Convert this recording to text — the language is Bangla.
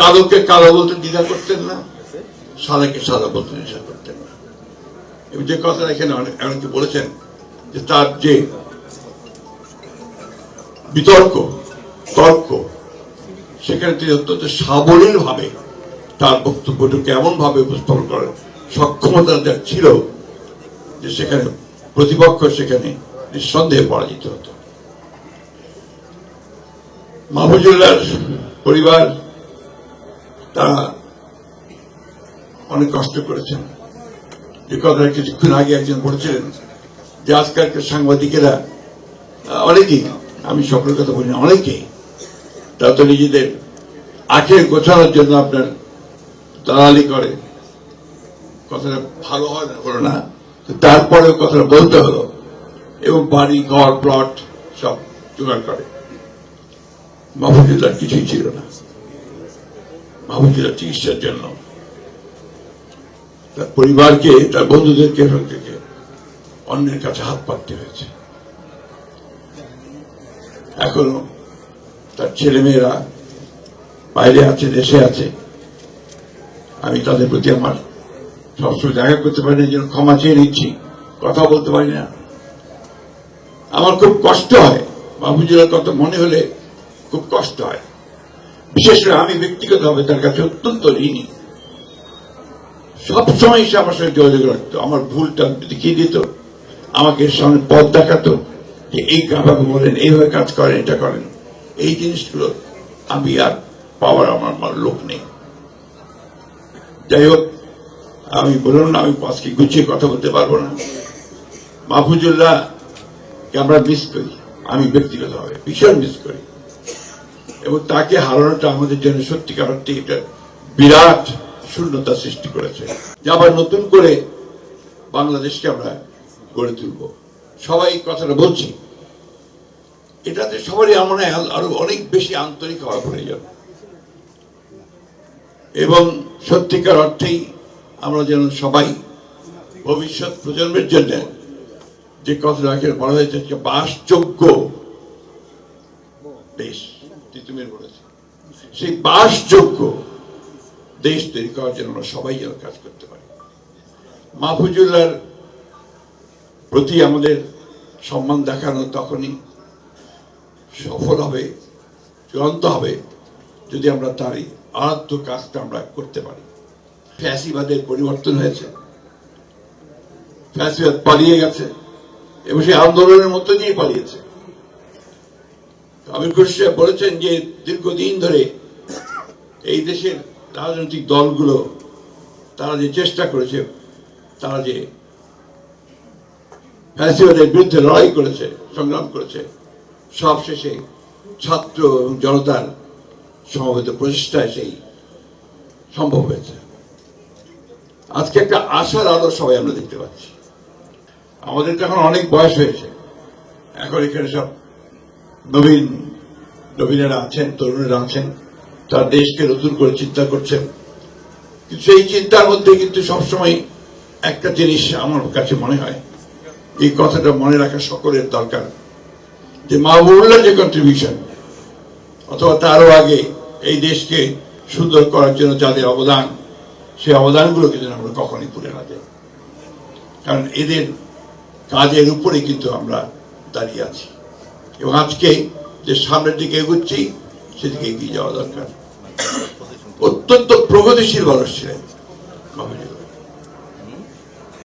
কালোকে কালো বলতে দ্বিধা করতেন না, সাদাকে সাদা বলতে দ্বিধা করতেন না। এবং যে কথা এখানে অনেকে বলেছেন যে তার যে বিতর্ক, তর্ক, সেখানে তিনি অত্যন্ত সাবলীল ভাবে তার বক্তব্যটাকে এমন ভাবে উপস্থাপন করার সক্ষমতা যার ছিল যে সেখানে প্রতিপক্ষ সেখানে নিঃসন্দেহে পরাজিত হতো। মাহফুজুল্লাহর পরিবার তারা অনেক কষ্ট করেছেন। যে কথাটা কিছুক্ষণ আগে একজন বলেছিলেন যে আজকালকার সাংবাদিকেরা, অনেকেই, আমি সকলের কথা বলি না, অনেকেই, তারা তো নিজেদের আখের গোছানোর জন্য আপনার দালালি করে। কথাটা ভালো হয় না হলো না। তারপরেও কথাটা বলতে হলো এবং বাড়ি, ঘর প্লট সব জোগাড় করে। মাহফুজুল্লাহ কিছুই ছিল না। মাহফুজুল্লাহ চিকিৎসার জন্য। তার পরিবারকে, তার বন্ধুদেরকে এখান থেকে অন্যের কাছে হাত পাততে হয়েছে। এখনও তার ছেলেমেয়েরা বাইরে আছে, দেশে আছে। আমি তাদের প্রতি আমার সবসময় দেখা করতে পারি না জন্য ক্ষমা চেয়ে নিচ্ছি। কথা বলতে পারি না। আমার খুব কষ্ট হয়। বাবুজির কথা মনে হলে খুব কষ্ট হয়। বিশেষ করে আমি ব্যক্তিগতভাবে তার কাছে অত্যন্ত ঋণী। সবসময় সে আমার সঙ্গে যোগাযোগ রাখতো, আমার ভুলটা দেখিয়ে দিত, আমাকে সামনে পথ দেখাতো যে এই কাভাবে বলেন, এইভাবে কাজ করেন, এটা করেন। এই জিনিসগুলো আমি আর পাওয়ার আমার আমার লোক নেই। যাই হোক আমি বললাম না, আমি আজকে গুছিয়ে কথা বলতে পারব না। মাহফুজুল্লাহ আমরা মিস করি, আমি ব্যক্তিগতভাবে ভীষণ মিস করি। এবং তাকে হারানোটা আমাদের জন্য সত্যিকার অর্থে এটা বিরাট শূন্যতা সৃষ্টি করেছে। যে আবার নতুন করে বাংলাদেশকে আমরা গড়ে তুলব। সবাই কথাটা বলছি। এটাতে সবারই আমার আরও অনেক বেশি আন্তরিক হওয়া প্রয়োজন। এবং সত্যিকার অর্থেই আমরা যেন সবাই ভবিষ্যৎ প্রজন্মের জন্য যে কথাটা বলা হয়েছে বাসযোগ্য দেশ, তিতুমির বলেছে। সেই বাসযোগ্য দেশ তৈরি করার জন্য আমরা সবাই যেন কাজ করতে পারি। মাহফুজুল্লাহর প্রতি আমাদের সম্মান দেখানো তখনই সফল হবে, চূড়ান্ত হবে, যদি আমরা তার এই আরাধ্য কাজটা আমরা করতে পারি। ফ্যাসিবাদের পরিবর্তন হয়েছে। ফ্যাসিবাদ পালিয়ে গেছে। এবং সেই আন্দোলনের মধ্য দিয়ে পালিয়েছে। আমির খুরশি বলেছেন যে দীর্ঘদিন ধরে এই দেশের রাজনৈতিক দলগুলো তারা যে চেষ্টা করেছে, তারা যে ফ্যাসিবাদের বিরুদ্ধে লড়াই করেছে, সংগ্রাম করেছে, সব শেষে ছাত্র এবং জনতার সমবেত প্রচেষ্টায় সেই সম্ভব হয়েছে। আজকে একটা আশার আলো সবাই আমরা দেখতে পাচ্ছি। আমাদের তো এখন অনেক বয়স হয়েছে। এখন এখানে সব নবীন, নবীনেরা আছেন, তরুণেরা আছেন, তার দেশকে নতুন করে চিন্তা করছেন। কিন্তু সেই চিন্তার মধ্যে কিন্তু সবসময় একটা জিনিস আমার কাছে মনে হয়, এই কথাটা মনে রাখা সকলের দরকার, যে মাহবুবুল্লাহ যে কন্ট্রিবিউশন অথবা তারও আগে এই দেশকে সুন্দর করার জন্য যাদের অবদান, সেই অবদানগুলোকে যেন আমরা কখনই ভুলে না যাই। কারণ এদের কাজের উপরে কিন্তু আমরা দাঁড়িয়ে আছি। এবং আজকে যে সামনের দিকে এগুচ্ছি, সেদিকে এগিয়ে যাওয়া দরকার অত্যন্ত প্রগতিশীল মানুষ ছিলেন মাহবুবুল্লাহ।